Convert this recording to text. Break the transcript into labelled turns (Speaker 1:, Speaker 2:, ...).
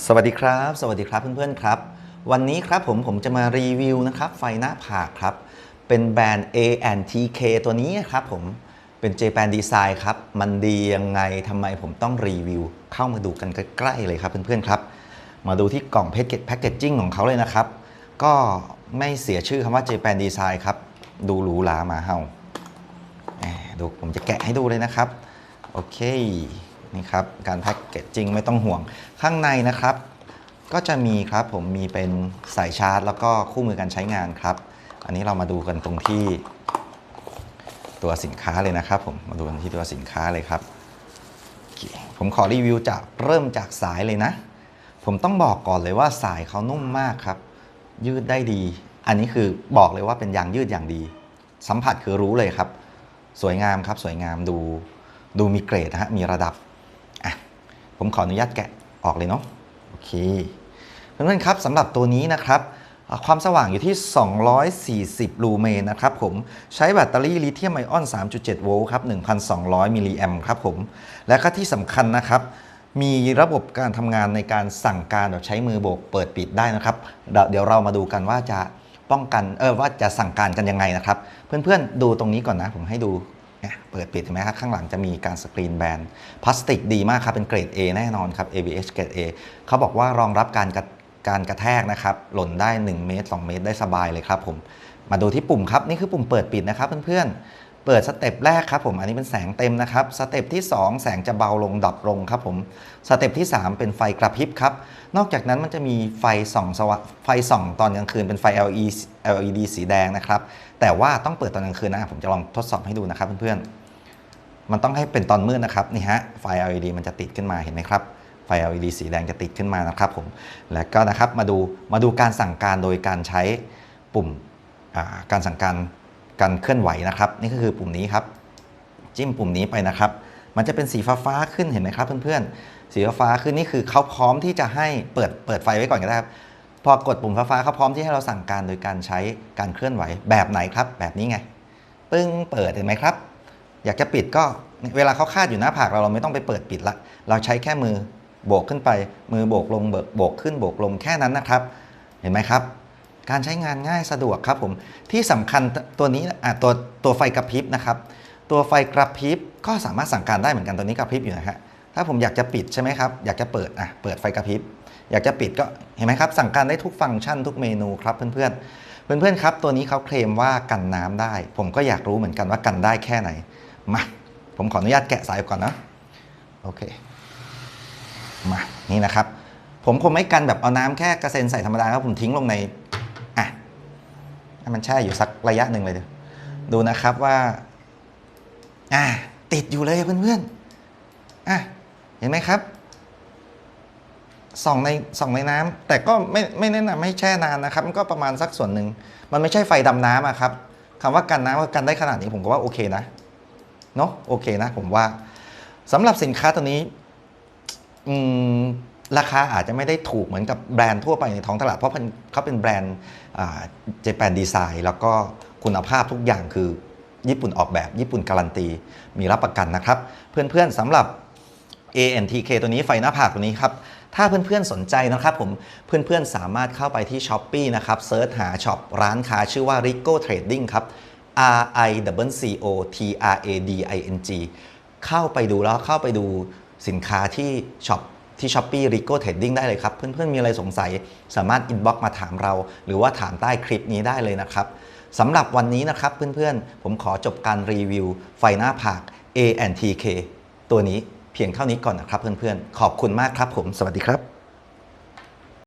Speaker 1: สวัสดีครับ สวัสดีครับเพื่อนๆครับ วันนี้ครับผมผมจะมารีวิวนะครับไฟหน้าผากครับ เป็นแบรนด์ A&TK ตัวนี้ครับผมเป็น Japan Design ครับ มันดียังไงทำไมผมต้องรีวิว เข้ามาดูกันใกล้ๆเลยครับเพื่อนๆครับ มาดูที่กล่องแพ็กเกจแพ็กเกจจิ้งของเขาเลยนะครับ ก็ไม่เสียชื่อคำว่า Japan Design ครับ ดูหรูหรามาเฮาดูผมจะแกะให้ดูเลยนะครับ โอเค นี่ครับการแพ็กเกจจริงไม่ต้องห่วง ข้างในนะครับ ก็จะมีครับผมมีเป็นสายชาร์จ แล้วก็คู่มือการใช้งานครับ อันนี้เรามาดูกันตรงที่ตัวสินค้าเลยนะครับ ผมมาดูกันที่ตัวสินค้าเลยครับ ผมขอรีวิวจากเริ่มจากสายเลยนะ ผมต้องบอกก่อนเลยว่าสายเขานุ่มมากครับ ยืดได้ดี อันนี้คือบอกเลยว่าเป็นยางยืดอย่างดี สัมผัสคือรู้เลยครับ สวยงามครับ สวยงามดู ดูมีเกรดนะฮะมีระดับ ผมขออนุญาตแกะออกเลยเนาะโอเคเพื่อนๆครับสำหรับตัวนี้นะครับ ความสว่างอยู่ที่ 240 ลูเมนนะครับผมใช้แบตเตอรี่ลิเธียมไอออน 3.7 โวลต์ครับ 1,200 มิลลิแอมครับผม และก็ที่สำคัญนะครับ มีระบบการทำงานในการสั่งการแบบใช้มือโบกเปิดปิดได้นะครับ เดี๋ยวเรามาดูกันว่าจะป้องกันเออว่าจะสั่งการกันยังไงนะครับ เพื่อนๆดูตรงนี้ก่อนนะ ผมให้ดู เนี่ยเปิดปิดเห็นไหมครับข้างหลังจะมีการสกรีนแบนพลาสติกดีมากครับเป็นเกรด A แน่นอนครับ ABS เกรด A เขาบอกว่ารองรับการกระการกระแทกนะครับ หล่นได้ 1 เมตร 2 เมตรได้สบายเลยครับผม มาดูที่ปุ่มครับ นี่คือปุ่มเปิดปิดนะครับเพื่อนๆ เปิดสเต็ปแรกครับผมอันนี้เป็นแสงเต็มนะครับสเต็ปที่ 2 แสงจะเบาลงดับลงครับผมสเต็ปที่ 3 เป็นไฟกระพริบครับนอกจากนั้นมันจะมีไฟส่องสว่างไฟส่องตอนกลางคืนเป็นไฟ LED LED สีแดงนะครับแต่ว่าต้องเปิดตอนกลางคืนนะผมจะลองทดสอบให้ดูนะครับเพื่อนๆมันต้องให้เป็นตอนมืดนะครับนี่ฮะไฟ LED มันจะติดขึ้นมาเห็นไหมครับไฟ LED สีแดงจะติดขึ้นมานะครับผมแล้วก็นะครับมาดูมาดูการสั่งการโดยการใช้ปุ่มการสั่งการ การเคลื่อนไหวนะครับ นี่ก็คือปุ่มนี้ครับ จิ้มปุ่มนี้ไปนะครับ มันจะเป็นสีฟ้าฟ้าขึ้นเห็นไหมครับเพื่อนๆสีฟ้าฟ้าขึ้นนี่คือเขาพร้อมที่จะให้เปิดเปิดไฟไว้ก่อนก็ได้ครับพอกดปุ่มฟ้าฟ้าเขาพร้อมที่ให้เราสั่งการโดยการใช้การเคลื่อนไหวแบบไหนครับ แบบนี้ไง ปึ้งเปิดเห็นไหมครับ อยากจะปิดก็เวลาเขาคาดอยู่หน้าผากเราเราไม่ต้องไปเปิดปิดละ เราใช้แค่มือโบกขึ้นไป มือโบกลงเบิกโบกขึ้นโบกลงแค่นั้นนะครับ เห็นไหมครับ การใช้งานง่ายสะดวกครับผม ที่สำคัญตัวนี้อะตัวตัวไฟกระพริบนะครับ ตัวไฟกระพริบก็สามารถสั่งการได้เหมือนกันตัวนี้กระพริบอยู่นะฮะถ้าผมอยากจะปิดใช่ไหมครับ อยากจะเปิดอะเปิดไฟกระพริบ อยากจะปิดก็เห็นไหมครับ สั่งการได้ทุกฟังก์ชันทุกเมนูครับเพื่อนๆ เพื่อนๆครับ ตัวนี้เขาเคลมว่ากันน้ำได้ ผมก็อยากรู้เหมือนกันว่ากันได้แค่ไหน มา ผมขออนุญาตแกะสายก่อนนะโอเค มา นี่นะครับ ผมคงไม่กันแบบเอาน้ำแค่กระเซ็นใส่ธรรมดาครับผมทิ้งลงใน ให้มันแช่อยู่สักระยะหนึ่งเลยเดี๋ยวดูนะครับว่าอ่าติดอยู่เลยเพื่อนๆอะเห็นไหมครับส่องในส่องในน้ำแต่ก็ไม่ไม่แนะนำให้แช่นานนะครับ มันก็ประมาณสักส่วนหนึ่ง มันไม่ใช่ไฟดำน้ำอะครับคำว่ากันน้ำก็กันได้ขนาดนี้ผมก็ว่าโอเคนะเนาะโอเคนะ ผมว่าสำหรับสินค้าตัวนี้ อืม ราคาอาจจะไม่ได้ถูกเหมือนกับแบรนด์ทั่วไปในท้องตลาด เพราะมันเขาเป็นแบรนด์เจแปนดีไซน์แล้วก็คุณภาพทุกอย่างคือญี่ปุ่นออกแบบญี่ปุ่นการันตี มีรับประกันนะครับ เพื่อนๆสำหรับ ANTK ตัวนี้ไฟหน้าผากตัวนี้ครับถ้าเพื่อนๆสนใจนะครับผมเพื่อนๆสามารถเข้าไปที่ s h อ p e e นะครับเซิร์ชหาช็อปร้านค้าชื่อว่า Rico Trading ครับ R I C O T R A D I N G เข้าไปดูแล้วเข้าไปดูสินค้าที่ช็อป ที่ s h อ p e e Rico Trading ได้เลยครับ เพื่อนๆ มีอะไรสงสัยสามารถอินบ็อกมาถามเรา หรือว่าถามใต้คลิปนี้ได้เลยนะครับสำหรับวันนี้นะครับเพื่อนๆ ผมขอจบการรีวิวไฟหน้าผาก A&TK ตัวนี้เพียงเท่านี้ก่อนนะครับเพื่อนๆ ขอบคุณมากครับผม สวัสดีครับ